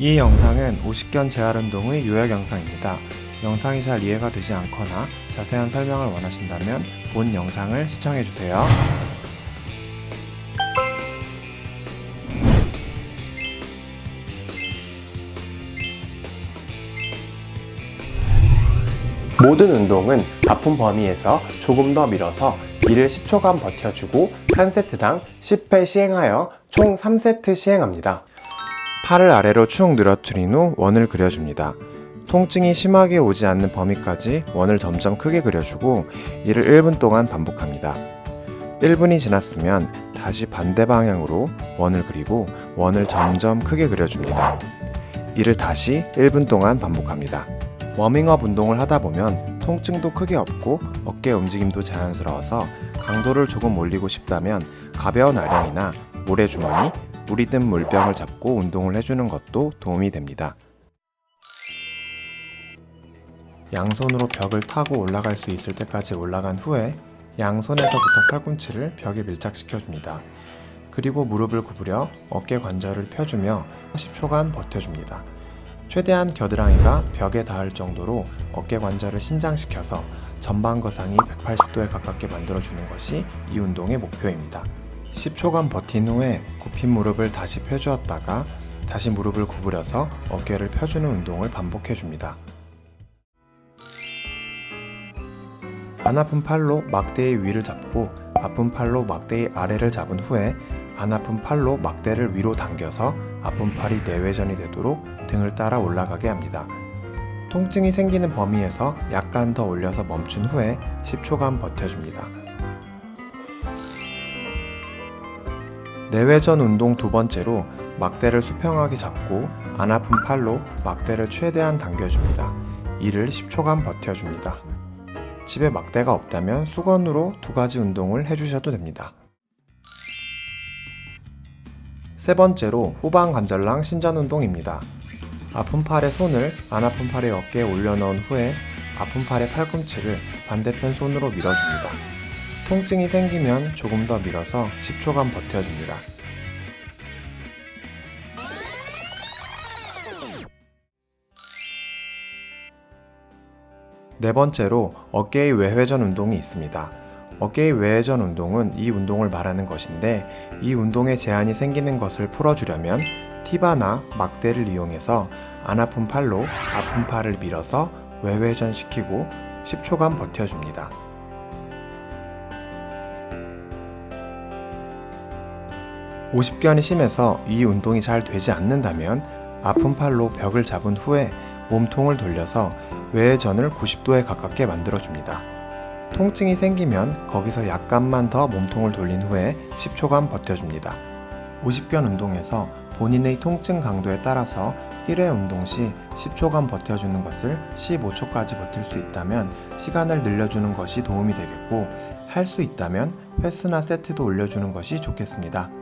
이 영상은 오십견 재활 운동의 요약 영상입니다. 영상이 잘 이해가 되지 않거나 자세한 설명을 원하신다면 본 영상을 시청해 주세요. 모든 운동은 아픈 범위에서 조금 더 밀어서 이를 10초간 버텨주고 한 세트당 10회 시행하여 총 3세트 시행합니다. 팔을 아래로 축 늘어뜨린 후 원을 그려줍니다. 통증이 심하게 오지 않는 범위까지 원을 점점 크게 그려주고 이를 1분 동안 반복합니다. 1분이 지났으면 다시 반대 방향으로 원을 그리고 원을 점점 크게 그려줍니다. 이를 다시 1분 동안 반복합니다. 워밍업 운동을 하다 보면 통증도 크게 없고 어깨 움직임도 자연스러워서 강도를 조금 올리고 싶다면 가벼운 아령이나 모래주머니, 물이 든 물병을 잡고 운동을 해주는 것도 도움이 됩니다. 양손으로 벽을 타고 올라갈 수 있을 때까지 올라간 후에 양손에서부터 팔꿈치를 벽에 밀착시켜줍니다. 그리고 무릎을 구부려 어깨 관절을 펴주며 10초간 버텨줍니다. 최대한 겨드랑이가 벽에 닿을 정도로 어깨 관절을 신장시켜서 전방 거상이 180도에 가깝게 만들어주는 것이 이 운동의 목표입니다. 10초간 버틴 후에 굽힌 무릎을 다시 펴주었다가 다시 무릎을 구부려서 어깨를 펴주는 운동을 반복해줍니다. 안 아픈 팔로 막대의 위를 잡고 아픈 팔로 막대의 아래를 잡은 후에 안 아픈 팔로 막대를 위로 당겨서 아픈 팔이 내외전이 되도록 등을 따라 올라가게 합니다. 통증이 생기는 범위에서 약간 더 올려서 멈춘 후에 10초간 버텨줍니다. 내외전 운동 두 번째로 막대를 수평하게 잡고 안 아픈 팔로 막대를 최대한 당겨줍니다. 이를 10초간 버텨줍니다. 집에 막대가 없다면 수건으로 두 가지 운동을 해주셔도 됩니다. 세 번째로 후방 관절랑 신전 운동입니다. 아픈 팔에 손을 안 아픈 팔의 어깨에 올려놓은 후에 아픈 팔의 팔꿈치를 반대편 손으로 밀어줍니다. 통증이 생기면 조금 더 밀어서 10초간 버텨줍니다. 네 번째로 어깨의 외회전 운동이 있습니다. 어깨의 외회전 운동은 이 운동을 말하는 것인데 이 운동에 제한이 생기는 것을 풀어주려면 티바나 막대를 이용해서 안 아픈 팔로 아픈 팔을 밀어서 외회전 시키고 10초간 버텨줍니다. 오십견이 심해서 이 운동이 잘 되지 않는다면 아픈 팔로 벽을 잡은 후에 몸통을 돌려서 외회전을 90도에 가깝게 만들어줍니다. 통증이 생기면 거기서 약간만 더 몸통을 돌린 후에 10초간 버텨줍니다. 50견 운동에서 본인의 통증 강도에 따라서 1회 운동 시 10초간 버텨주는 것을 15초까지 버틸 수 있다면 시간을 늘려주는 것이 도움이 되겠고 할 수 있다면 횟수나 세트도 올려주는 것이 좋겠습니다.